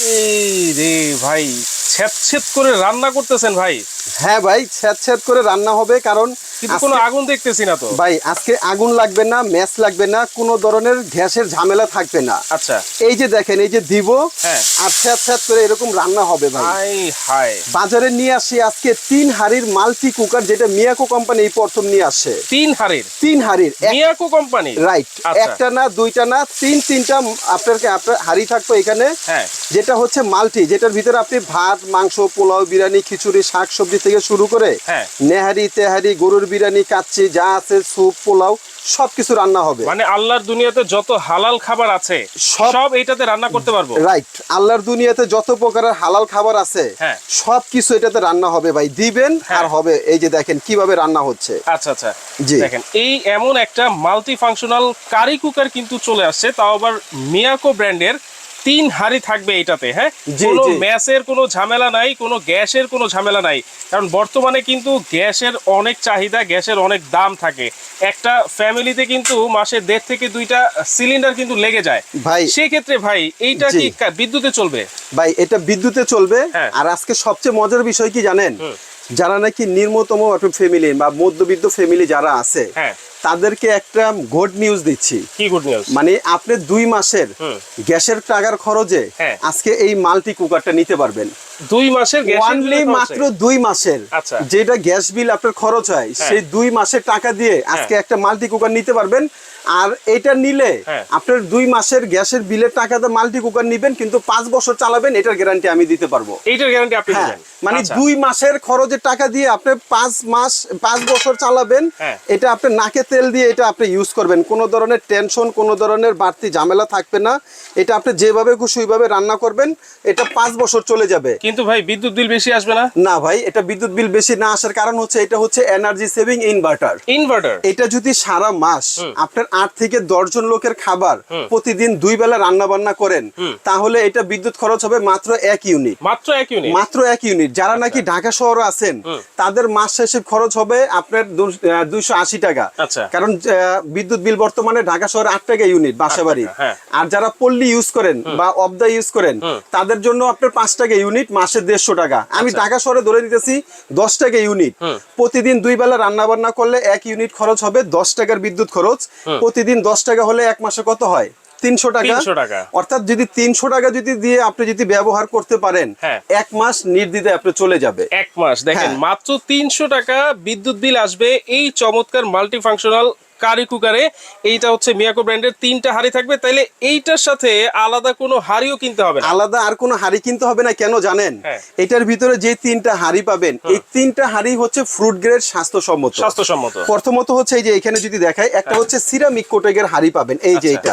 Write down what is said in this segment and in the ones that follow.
এই রে ভাই। ছ্যাঁত করে রান্না করতেছেন ভাই? হ্যাঁ ভাই ছ্যাদ করে রান্না হবে কারণ কিন্তু কোনো আগুন দেখতেছি না তো। ভাই আজকে আগুন লাগবে না ম্যাচ লাগবে না কোনো ধরনের গ্যাসের ঝামেলা থাকবে না। আচ্ছা। এই যে দেখেন এই যে দিব হ্যাঁ। আর ছ্যাদ করে এরকম রান্না হবে ভাই। হাই বাজারে নিয়ে আসি আজকে তিন হাড়ির মাল্টি কুকার যেটা মিয়াকো কোম্পানি এই প্রথম নিয়ে আসে। তিন হাড়ির? তিন হাড়ির। মিয়াকো কোম্পানি? রাইট আচ্ছা। একটা না দুইটা না তিন তিনটা আপনার আপনার হাড়ি থাকবে এখানে। হ্যাঁ। যেটা হচ্ছে মাল্টি যেটার ভিতরে আপনি ভাত মাংস পোলাও বিরিয়ানি খিচুড়ি শাক সবজি থেকে শুরু করে হ্যাঁ। নেহারি তেহারি গরুর বিরিয়ানি কাচ্চি যা আছে স্যুপ পোলাও সবকিছু রান্না হবে মানে আল্লাহর দুনিয়াতে যত হালাল খাবার আছে সব- এইটাতে রান্না করতে পারব রাইট আল্লাহর দুনিয়াতে যত প্রকারের হালাল খাবার আছে হ্যাঁ। সব কিছু এটাতে রান্না হবে ভাই দিবেন হ্যাঁ। আর হবে এই যে দেখেন কীভাবে রান্না হচ্ছে আচ্ছা আচ্ছা জি। দেখেন এই এমন একটা মাল্টি ফাংশনাল কারি কুকার কিন্তু চলে আসছে তাও আবার মিয়াকো ব্র্যান্ডের তিন হাড়ি থাকবে এটাতে হ্যাঁ? কোনো ম্যাসের কোনো ঝামেলা নাই কোনো গ্যাসের কোনো ঝামেলা নাই। কারণ বর্তমানে কিন্তু গ্যাসের অনেক চাহিদা গ্যাসের অনেক দাম থাকে। একটা ফ্যামিলিতে কিন্তু মাসে দেড় থেকে দুইটা সিলিন্ডার কিন্তু লেগে যায়। ভাই সেক্ষেত্রে ভাই এইটা। কি বিদ্যুতে চলবে? ভাই এটা বিদ্যুতে চলবে। হ্যাঁ। আর আজকে সবচেয়ে মজার বিষয় কি জানেন? যারা নাকি নিম্নতম ফ্যামিলি বা মধ্যবিত্ত ফ্যামিলি যারা আছে হ্যাঁ। তাদেরকে একটা গুড নিউজ দিচ্ছি কি গুড নিউজ মানে আপনি দুই মাসের গ্যাসের টাকার খরচে হ্যাঁ। আজকে এই মাল্টি কুকারটা নিতে পারবেন দুই মাসের বিল মাত্র দুই মাসের আচ্ছা। যেটা গ্যাস বিল আপনার খরচ হয় হ্যাঁ। সেই দুই মাসের টাকা দিয়ে আজকে একটা মাল্টি কুকার নিতে পারবেন আর এটা নিলে হ্যাঁ। আপনার দুই মাসের গ্যাসের বিলের টাকাতে মাল্টি কুকার নিবেন কিন্তু পাঁচ বছর চালাবেন এটার গ্যারান্টি আমি দিতে পারব এইটার গ্যারান্টি আপনি হ্যাঁ মানে আচ্ছা। দুই মাসের খরচের টাকা দিয়ে আপনি পাঁচ মাস পাঁচ বছর চালাবেন হ্যাঁ। এটা আপনি নাকে তেল দিয়ে এটা আপনি ইউজ করবেন। কোনো ধরনের টেনশন কোনো ধরনের বাড়তি ঝামেলা থাকবে না। এটা আপনি যেভাবে খুশি ওইভাবে রান্না করবেন। এটা পাঁচ বছর চলে যাবে। কিন্তু ভাই বিদ্যুৎ বিল বেশি আসবে না? না ভাই এটা বিদ্যুৎ বিল বেশি না আসার কারণ হচ্ছে এটা হচ্ছে এনার্জি সেভিং ইনভার্টার ইনভার্টার এটা যদি সারা মাস আপনার আট থেকে দশ জন লোকের খাবার প্রতিদিন দুই বেলা রান্না বান্না করেন তাহলে এটা বিদ্যুৎ খরচ হবে মাত্র এক ইউনিট মাত্র এক ইউনিট মাত্র এক ইউনিট যারা নাকি ঢাকা শহরে আছেন তাদের মাস শেষে খরচ হবে আপনার দুইশো আশি টাকা। আচ্ছা। কারণ বিদ্যুৎ বিল বর্তমানে ঢাকা শহরে আট টাকা ইউনিট বাসা বাড়ি হ্যাঁ। আর যারা পল্লী ইউজ করেন বা অবদা ইউজ করেন তাদের জন্য আপনার পাঁচ টাকা ইউনিট মাসে দেড়শো টাকা। আমি আচ্ছা। ঢাকা শহরে ধরে দিতেছি দশ টাকা ইউনিট প্রতিদিন দুই বেলা রান্না বান্না করলে এক ইউনিট খরচ হবে দশ টাকার বিদ্যুৎ খরচ। প্রতিদিন দশ টাকা হলে এক মাসে কত হয়? তিনশো টাকা টাকা। অর্থাৎ যদি তিনশো টাকা যদি দিয়ে আপনি যদি ব্যবহার করতে পারেন হ্যাঁ। এক মাস নির্দিতে আপনি চলে যাবে এক মাস দেখেন হ্যাঁ। মাত্র তিনশো টাকা বিদ্যুৎ বিল আসবে এই চমৎকার মাল্টি ফাংশনাল কারি কুকারে এইটা হচ্ছে মিয়াকো ব্র্যান্ডের তিনটা হাড়ি থাকবে। তাইলে এইটার সাথে আলাদা কোনো হাড়িও কিনতে হবে আলাদা আর কোনো হাড়ি কিনতে হবে না কেন জানেন? হ্যাঁ। এটার ভিতরে যে তিনটা হাড়ি পাবেন এই তিনটা হাড়ি হচ্ছে ফ্রুট গ্রেড স্বাস্থ্যসম্মত। স্বাস্থ্যসম্মত। প্রথমত হচ্ছে এই যে এখানে যদি দেখায় একটা হচ্ছে সিরামিক কোটেগের হাড়ি পাবেন এই যে আচ্ছা, এটা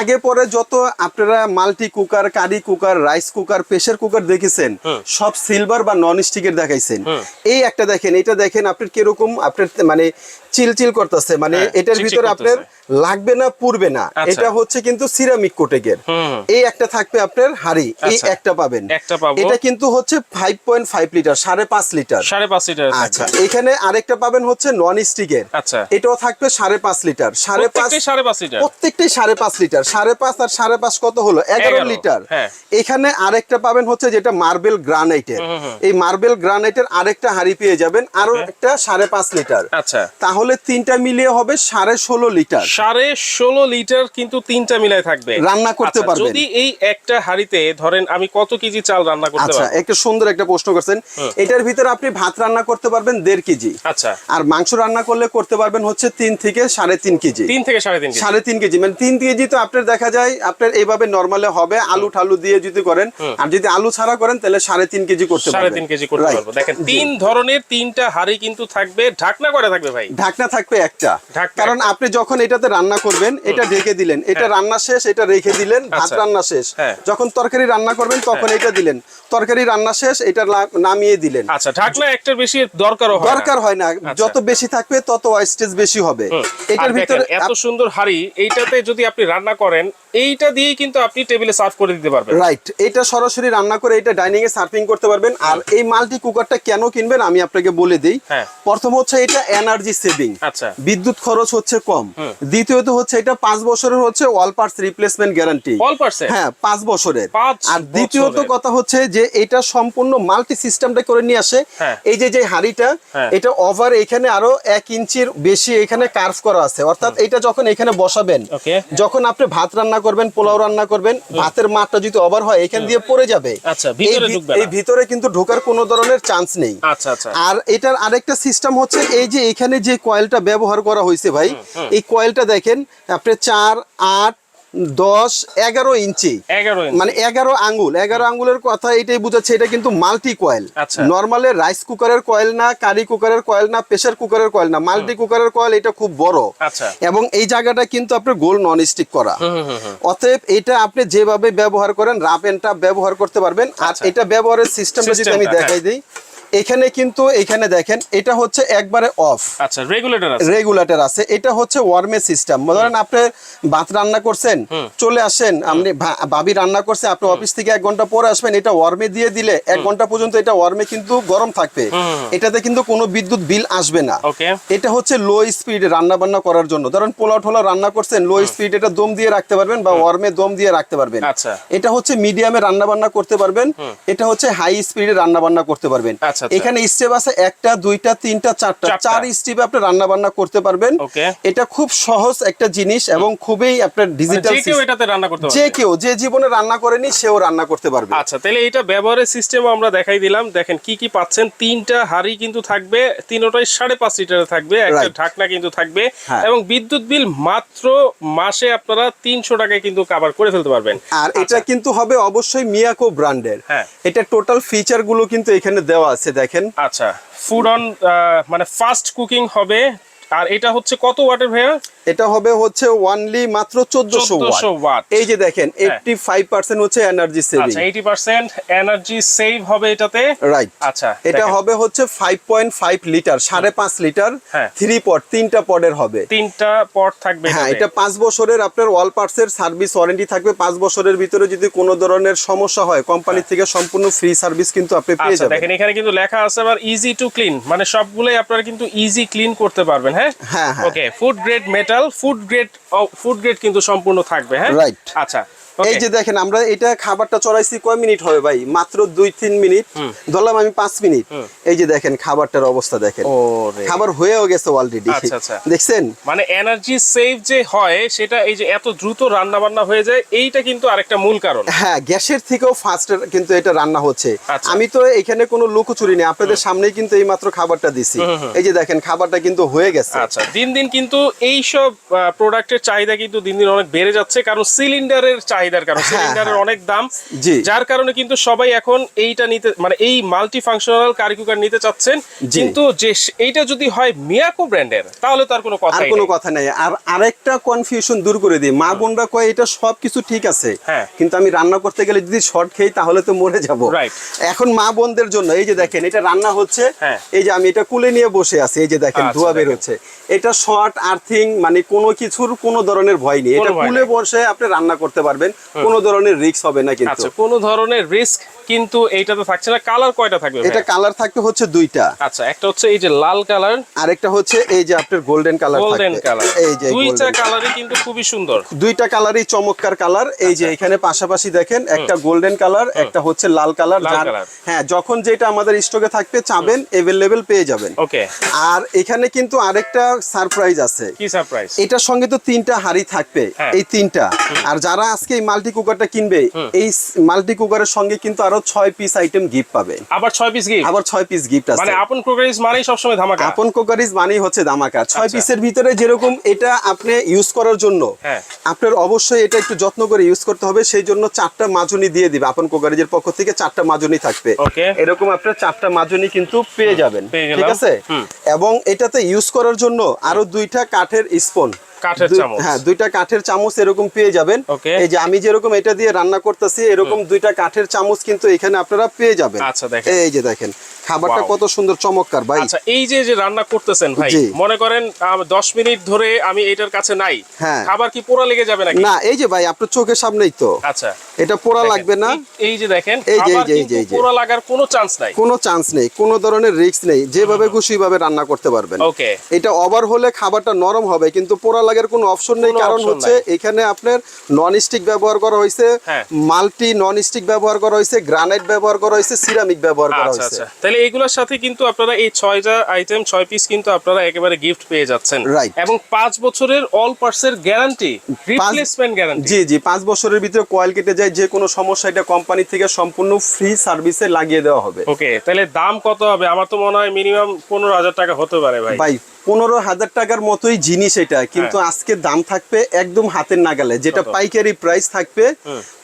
আগে পরে যত আপনারা multi cooker curry cooker rice cooker pressure cooker দেখেছেন সব সিলভার বা নন স্টিকের দেখাইছেন। এই একটা দেখেন এটা দেখেন আপনার কীরকম আপনার মানে চিলচিল করতেছে মানে হ্যাঁ, এটার ভিতরে আপনার লাগবে না পুরবে না। আচ্ছা। এটা হচ্ছে কিন্তু সিরামিক কোটেগের হুম। এই একটা থাকবে আপনার হাড়ি এই আচ্ছা। একটা পাবেন। এটা কিন্তু হচ্ছে ফাইভ পয়েন্ট ফাইভ লিটার সাড়ে পাঁচ লিটার সাড়ে পাঁচ লিটার আচ্ছা এখানে আরেকটা পাবেন হচ্ছে নন স্টিকের আচ্ছা। এটাও থাকবে সাড়ে পাঁচ লিটার সাড়ে পাঁচ সাড়ে পাঁচ লিটার প্রত্যেকটাই সাড়ে পাঁচ লিটার সাড়ে পাঁচ আর সাড়ে পাঁচ কত হলো? এগারো এগারো, লিটার হ্যাঁ। এখানে আরেকটা পাবেন হচ্ছে যেটা মার্বেল গ্রানাইটের এই মার্বেল গ্রানাইটের আরেকটা হাড়ি পেয়ে যাবেন। আরও একটা সাড়ে পাঁচ লিটার আচ্ছা। তাহলে তিনটা মিলিয়ে হবে সাড়ে ষোলো লিটার। সাড়ে ষোলো লিটার কিন্তু তিনটা মিলায় থাকবে। রান্না করতে আচ্ছা, পারবেন। যদি এই একটা হাড়িতে ধরেন আমি কত কেজি চাল রান্না করতে আচ্ছা পারব? একটা সুন্দর একটা প্রশ্ন করছেন। এটার ভিতরে আপনি ভাত রান্না করতে পারবেন দেড় কেজি। আচ্ছা। আর মাংস রান্না করলে করতে পারবেন হচ্ছে তিন থেকে সাড়ে তিন কেজি। তিন থেকে সাড়ে তিন সাড়ে তিন কেজি। মানে তিন কেজি তো আপনার দেখা যায় আপনার এইভাবে নর্মালে হবে আলু ঠালু দিয়ে যদি করেন আর যদি আলু ছাড়া করেন তাহলে সাড়ে তিন কেজি করতে সাড়ে তিন কেজি করতে পারব। দেখেন তিন ধরনের তিনটা হাড়ি কিন্তু থাকবে। ঢাকনা করে থাকবে ভাই? ঢাকনা থাকবে একটা। কারণ আপনি যখন এটাতে রান্না করবেন এটা ঢেকে দিলেন এটা রান্না শেষ এটা রেখে দিলেন ভাত আচ্ছা। রান্না শেষ। হ্যাঁ। যখন তরকারি রান্না করবেন তখন এটা দিলেন। তরকারি রান্না শেষ এটা নামিয়ে দিলেন। আচ্ছা ঢাকনা একটার বেশি দরকারও হয় দরকার হয় না। আচ্ছা। যত বেশি থাকবে তত ওয়েস্টেজ বেশি হবে। এটার ভিতরে এত সুন্দর হাড়ি এইটাতে যদি আপনি রান্না করেন এইটা দিয়েই কিন্তু আপনি টেবিলে সার্ভ করে দিতে পারবেন। রাইট এটা সরাসরি রান্না করে এটা ডাইনিং এ সার্ভিং করতে পারবেন। আর এই মাল্টি কুকারটা কেন কিনবেন আমি আপনাকে বলে দিই। হ্যাঁ। প্রথম হচ্ছে এটা এনার্জি সেভিং আচ্ছা। বিদ্যুৎ খরচ হচ্ছে কম। দ্বিতীয়ত হচ্ছে এটা পাঁচ বছরের হচ্ছে all parts replacement guarantee all হ্যাঁ পাঁচ বছরের। আর দ্বিতীয়ত কথা হচ্ছে যে এটা সম্পূর্ণ মাল্টি সিস্টেমটা করে নিয়ে আসে। হ্যাঁ। এই যে যে হাড়িটা হ্যাঁ। এটা ওভার এখানে আরও এক ইঞ্চির বেশি এখানে কার্ভ করা আছে। অর্থাৎ এটা যখন এখানে বসাবেন যখন আপনি ভাত রান্না করবেন পোলাও রান্না করবেন ভাতের মাঠটা যদি ওভার হয় এখান দিয়ে পড়ে যাবে। আচ্ছা। এই ভিতরে কিন্তু ঢোকার কোনো ধরনের চান্স নেই। আচ্ছা আচ্ছা। আর এটার আরেকটা সিস্টেম হচ্ছে এই যে এখানে যে কয়েলটা ব্যবহার করা হয়েছে ভাই। এই কয়েলটা দেখেন আপনি চার আট দশ এগারো ইঞ্চি। মানে এগারো আঙ্গুল। এগারো আঙ্গুলের কথা এটাই বোঝাচ্ছে এটা কিন্তু মাল্টি কয়েল। নর্মালে রাইস কুকারের কয়েল না কারি কুকারের কয়েল না প্রেসার কুকারের কয়েল না। মাল্টি কুকারের কয়েল এটা খুব বড়। আচ্ছা। এবং এই জায়গাটা কিন্তু আপনার গোল নন স্টিক করা অতএব এটা আপনি যেভাবে ব্যবহার করেন রাপ এন্ড ব্যবহার করতে পারবেন। আর আচ্ছা। এটা ব্যবহারের সিস্টেমটা যদি আমি দেখাই দিই এখানে কিন্তু এখানে দেখেন এটা হচ্ছে একবারে অফ আচ্ছা রেগুলেটর আছে। রেগুলেটর আছে। এটা হচ্ছে ওয়ার্মে সিস্টেম ধরেন আপনি ভাত রান্না করছেন চলে আসেন আপনি ভাবি রান্না করছে আপনি অফিস থেকে এক ঘণ্টা পরে আসবেন এটা ওয়ার্মে দিয়ে দিলে এক ঘণ্টা পর্যন্ত এটা ওয়ার্মে কিন্তু গরম থাকবে। এটাতে কিন্তু কোনো বিদ্যুৎ বিল আসবে না। ওকে। এটা হচ্ছে লো স্পিড রান্না বান্না করার জন্য। ধরেন পোলাও টোলাও রান্না করছেন লো স্পিড এটা দম দিয়ে রাখতে পারবেন বা ওয়ার্মে দম দিয়ে রাখতে পারবেন। আচ্ছা। এটা হচ্ছে মিডিয়ামে রান্না বান্না করতে পারবেন। এটা হচ্ছে হাই স্পিডে রান্না বান্না করতে পারবেন। আচ্ছা, আচ্ছা। এখানে স্টেপ আছে একটা দুইটা তিনটা চারটা। চার স্টেপে আপনি রান্না বান্না করতে পারবেন। এটা খুব সহজ একটা জিনিস এবং খুবই আপনার মানে ডিজিটাল এটাতে রান্না করতে যে কেউ যে জীবনে রান্না করেনি সেও রান্না করতে পারবে। আচ্ছা তাহলে এটা ব্যবহারের সিস্টেম আমরা দেখাই দিলাম। দেখেন কি কি পাচ্ছেন। তিনটা হাড়ি কিন্তু থাকবে তিনটাই সাড়ে পাঁচ লিটারে থাকবে একটা ঢাকনা কিন্তু থাকবে। হ্যাঁ। এবং বিদ্যুৎ বিল মাত্র মাসে আপনারা তিনশো টাকায় কিন্তু কাভার করে ফেলতে পারবেন। আর এটা কিন্তু হবে অবশ্যই মিয়াকো ব্র্যান্ডের। আচ্ছা। হ্যাঁ। এটা টোটাল ফিচারগুলো কিন্তু এখানে দেওয়া আছে। দেখেন। আচ্ছা ফুড অন মানে ফাস্ট কুকিং হবে। আর এটা হচ্ছে কত ওয়াটের ভাইয়া? এটা হবে হচ্ছে ওয়ানলি মাত্র চোদ্দশো 1400 watt। এই যে দেখেন এইটটি ফাইভ পার্সেন্ট হচ্ছে এনার্জি সেভিং আচ্ছা এইটি পার্সেন্ট এনার্জি সেভ হবে এটাতে? রাইট আচ্ছা এটা হবে হচ্ছে ফাইভ পয়েন্ট ফাইভ লিটার সাড়ে পাঁচ লিটার হ্যাঁ। থ্রি পট তিনটা পটের হবে। তিনটা পট থাকবে হ্যাঁ এটা পাঁচ বছরের আপনার অল পার্টস এর সার্ভিস ওয়ারেন্টি থাকবে। পাঁচ বছরের ভিতরে যদি কোনো ধরনের সমস্যা হয় কোম্পানি থেকে সম্পূর্ণ ফ্রি সার্ভিস কিন্তু আপনি পেয়ে আচ্ছা যাবেন। দেখেন এখানে কিন্তু লেখা আছে আবার ইজি টু ক্লিন মানে সবগুলোই আপনারা কিন্তু ইজি ক্লিন করতে পারবেন হ্যাঁ? হ্যাঁ, হ্যাঁ। Okay food grade metal food grade food grade কিন্তু সম্পূর্ণ থাকবে হ্যাঁ. আচ্ছা এই যে দেখেন আমরা এটা খাবারটা চড়াইছি কয় মিনিট হবে ভাই? মাত্র দুই তিন মিনিট। ধরলাম আমি পাঁচ মিনিট। এই যে দেখেন খাবারটার অবস্থা দেখেন। খাবার হয়েও গেছে অলরেডি আচ্ছা, আচ্ছা। দেখছেন? মানে এনার্জি সেভ যে হয় সেটা এই যে এত দ্রুত রান্না বান্না হয়ে যায় এইটা কিন্তু আরেকটা মূল কারণ। হ্যাঁ গ্যাসের থেকেও ফাস্ট কিন্তু এটা রান্না হচ্ছে। আচ্ছা। আমি তো এখানে কোনো লুকোচুরি নেই আপনাদের সামনেই কিন্তু এই মাত্র খাবারটা দিছি। এই যে দেখেন খাবারটা কিন্তু হয়ে গেছে। আচ্ছা দিন দিন কিন্তু এই সব প্রোডাক্টের চাহিদা কিন্তু দিন দিন অনেক বেড়ে যাচ্ছে কারণ সিলিন্ডারের চাহিদার কারণ হ্যাঁ, সিলিন্ডারের হ্যাঁ। অনেক দাম যার কারণে কিন্তু সবাই এখন এইটা নিতে মানে এই মাল্টি ফাংশনাল কারি কুকার নিতে চাচ্ছেন। কিন্তু যে এইটা যদি হয় মিয়াকো ব্র্যান্ডের তাহলে তার কোনো কথাই কোনো কথা নাই। আর আরেকটা কনফিউশন দূর করে দিই। মা বোনরা কয় এটা সব কিছু ঠিক আছে। হ্যাঁ। কিন্তু আমি রান্না করতে গেলে যদি শর্ট খাই তাহলে তো মরে যাব. এখন মা বোনদের জন্য এই যে দেখেন এটা রান্না হচ্ছে। এই যে আমি এটা কুলে নিয়ে বসে আছি এই যে দেখেন আচ্ছা, ধোয়া বের হচ্ছে এটা শর্ট আর্থিং মানে কোনো কিছুর কোনো ধরনের ভয় নেই। এটা কুলে বসে আপনি রান্না করতে পারবেন। কোনো ধরনের রিস্ক হবে না কিন্তু। আচ্ছা কোনো ধরনের রিস্ক কিন্তু এইটাতে থাকছে না কালার কয়টা থাকবে এটা কালার থাকবে হচ্ছে দুইটা। আচ্ছা একটা হচ্ছে এই যে লাল কালার আরেকটা হচ্ছে এই যে আপনার গোল্ডেন কালার গোল্ডেন কালার এই যে দুইটা কালারই কিন্তু খুবই সুন্দর। দুইটা কালারই চমৎকার কালার এই যে এখানে পাশাপাশি দেখেন একটা গোল্ডেন কালার একটা হচ্ছে লাল কালার হ্যাঁ যখন যেটা আমাদের স্টকে থাকবে চাবেন এভেলেবেল পেয়ে যাবেন। ওকে। আর এখানে কিন্তু আরেকটা সারপ্রাইজ আছে। কি সারপ্রাইজ এটার সঙ্গে তো তিনটা হাড়ি থাকবে হ্যাঁ। এই তিনটা। আর যারা আজকে এই মাল্টি কুকারটা কিনবে এই মাল্টি কুকারের সঙ্গে কিন্তু আরও ছয় পিস আইটেম গিফট পাবে। আবার ছয় পিস গিফট আবার ছয় পিস গিফট আছে। মানে আপন ক্রোকারিজ মানেই সবসময় ধামাকা। আপন কোকারিজ মানেই হচ্ছে দামাকা ছয় আচ্ছা। পিসের ভিতরে যেরকম এটা আপনি ইউজ করার জন্য হ্যাঁ। আপনার অবশ্যই এটা একটু যত্ন করে ইউজ করতে হবে সেই জন্য চারটা মাজনি দিয়ে দিবে। আপন কোকারিজের পক্ষ থেকে চারটা মাজনি থাকবে। এরকম আপনার চারটা মাজনি কিন্তু পেয়ে যাবেন। ঠিক আছে? এবং এটাতে ইউজ করার জন্য আরও দুইটা কাঠের স্পুন কাঠের চামচ। হ্যাঁ দুইটা কাঠের চামচ এরকম পেয়ে যাবেন এই যে আমি যেরকম এটা দিয়ে রান্না করতেছি এরকম দুইটা কাঠের চামচ কিন্তু এখানে আপনারা পেয়ে যাবেন আচ্ছা, দেখেন। এই যে দেখেন খাবারটা কত সুন্দর চমৎকার ভাই। আচ্ছা এই যে যে রান্না করতেছেন ভাই মনে করেন আম, দশ মিনিট ধরে আমি এটার কাছে নাই। হ্যাঁ। খাবার কি পোড়া লেগে যাবে নাকি? না এই যে ভাই আপনার চোখের সামনেই তো। আচ্ছা। এটা পোড়া লাগবে না। এই- যে দেখেন এই যে, এই খাবার যে, এই যে, পোড়া লাগার কোনো চান্স নাই। কোনো চান্স নেই কোনো ধরনের রিস্ক নেই। যেভাবে খুশি ভাবে রান্না করতে পারবেন। ওকে এটা ওভার হলে খাবারটা নরম হবে কিন্তু পোড়া লাগার কোনো অপশন নেই। কারণ হচ্ছে এখানে আপনার নন স্টিক ব্যবহার করা হয়েছে হ্যাঁ। মাল্টি নন স্টিক ব্যবহার করা হয়েছে গ্রানাইট ব্যবহার করা হয়েছে সিরামিক ব্যবহার করা আচ্ছা হয়েছে। আচ্ছা। তাহলে এইগুলোর সাথে কিন্তু আপনারা এই ছয়টা আইটেম ছয় পিস কিন্তু আপনারা একেবারে গিফট পেয়ে যাচ্ছেন। Right. এবং পাঁচ বছরের অল পার্টসের গ্যারান্টি রিপ্লেসমেন্ট গ্যারান্টি জি জি পাঁচ বছরের ভিতরে কয়েল কেটে যায় যে কোনো সমস্যা এটা কোম্পানি থেকে সম্পূর্ণ ফ্রি সার্ভিসে লাগিয়ে দেওয়া হবে। ওকে তাহলে দাম কত হবে? আমার তো মনে হয় মিনিমাম পনেরো হাজার টাকা হতে পারে ভাই। ভাই পনেরো হাজার টাকার মতোই জিনিস এটা কিন্তু আজকে দাম থাকবে একদম হাতের নাগালে যেটা হ্যাঁ। পাইকারি প্রাইস থাকবে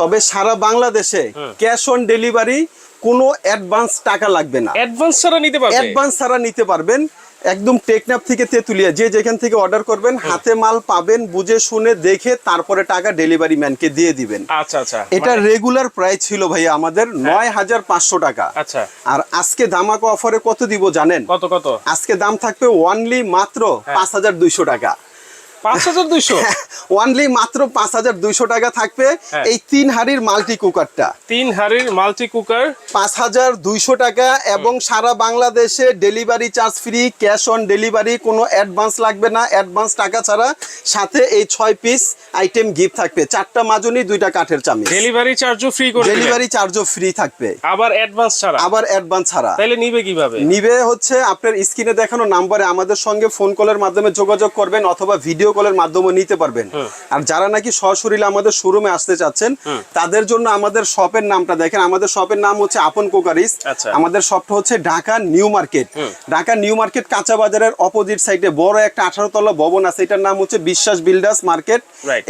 তবে সারা বাংলাদেশে ক্যাশ অন ডেলিভারি কোনো অ্যাডভান্স টাকা লাগবে না। অ্যাডভান্স ছাড়া নিতে পারবে? অ্যাডভান্স ছাড়া নিতে পারবেন। একদম টেকনাপ থেকে তেতুলিয়া যে যেখান থেকে অর্ডার করবেন হাতে মাল পাবেন বুঝে শুনে দেখে তারপরে টাকা ডেলিভারি ম্যানকে দিয়ে দিবেন। আচ্ছা আচ্ছা। এটা মানে- রেগুলার প্রাইস ছিল ভাইয়া আমাদের নয় হাজার পাঁচশো টাকা। আচ্ছা। আর আজকে দামাকা অফারে কত দিব জানেন? কত কত? আজকে দাম থাকবে ওয়ানলি মাত্র হ্যাঁ। পাঁচ হাজার দুইশো টাকা। ওয়ানলি মাত্র পাঁচ হাজার দুইশো টাকা থাকবে হ্যাঁ। এই তিন হাড়ির মাল্টি কুকারটা তিন হাড়ির মাল্টি কুকার পাঁচ হাজার দুইশো টাকা এবং সারা বাংলাদেশে delivery charge free cash on delivery কোনো অ্যাডভান্স লাগবে না। অ্যাডভান্স টাকা ছাড়া সাথে এই ছয় পিস আইটেম গিফট থাকবে। চারটা মাজনি দুইটা কাঠের চামি ডেলিভারি চার্জও ফ্রি করে ডেলিভারি চার্জও ফ্রি থাকবে। আবার অ্যাডভান্স ছাড়া? আবার অ্যাডভান্স ছাড়া। তাহলে নিবে কীভাবে? নিবে হচ্ছে আপনার স্ক্রিনে দেখানো নাম্বারে আমাদের সঙ্গে ফোন কলের মাধ্যমে যোগাযোগ করবেন অথবা ভিডিও কলের মাধ্যমে নিতে পারবেন। আর যারা নাকি সশরীরে আমাদের শোরুমে আসতে চাচ্ছেন তাদের জন্য আমাদের শপের নামটা দেখেন। আমাদের শপের নাম হচ্ছে আপন কোকারিস। আচ্ছা। আমাদের শপটা হচ্ছে Dhaka New Market. Dhaka New Market কাঁচা বাজারের অপোজিট সাইডে বড় একটা আঠারো তলা ভবন আছে। এটার নাম হচ্ছে বিশ্বাস বিল্ডার্স মার্কেট।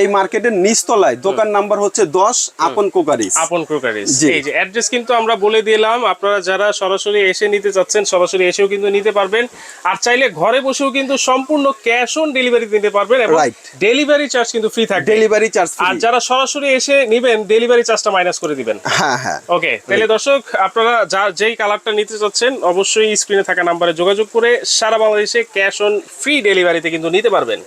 এই মার্কেটের নিচতলায় দোকান নাম্বার হচ্ছে দশ আপন কোকারিস। আপন। এই যে অ্যাড্রেস কিন্তু আমরা বলে দিলাম। আপনারা যারা সরাসরি এসে নিতে চাচ্ছেন সরাসরি এসেও কিন্তু নিতে পারবেন। আর চাইলে ঘরে বসেও কিন্তু সম্পূর্ণ ক্যাশ অন ডেলিভারি দিতে পারবেন। এবং ডেলিভারি চার্জ কিন্তু ফ্রি থাকবে। ডেলিভারি চার্জ আর যারা সরাসরি এসে নিবেন ডেলিভারি চার্জটা মাইনাস করে দিবেন। হ্যাঁ হ্যাঁ। ওকে তাহলে দর্শক আপনারা যা যেই কালারটা নিতে চাচ্ছেন অবশ্যই স্ক্রিনে থাকা নাম্বারে যোগাযোগ করে সারা বাংলাদেশে ক্যাশ অন ফ্রি ডেলিভারিতে কিন্তু নিতে পারবেন।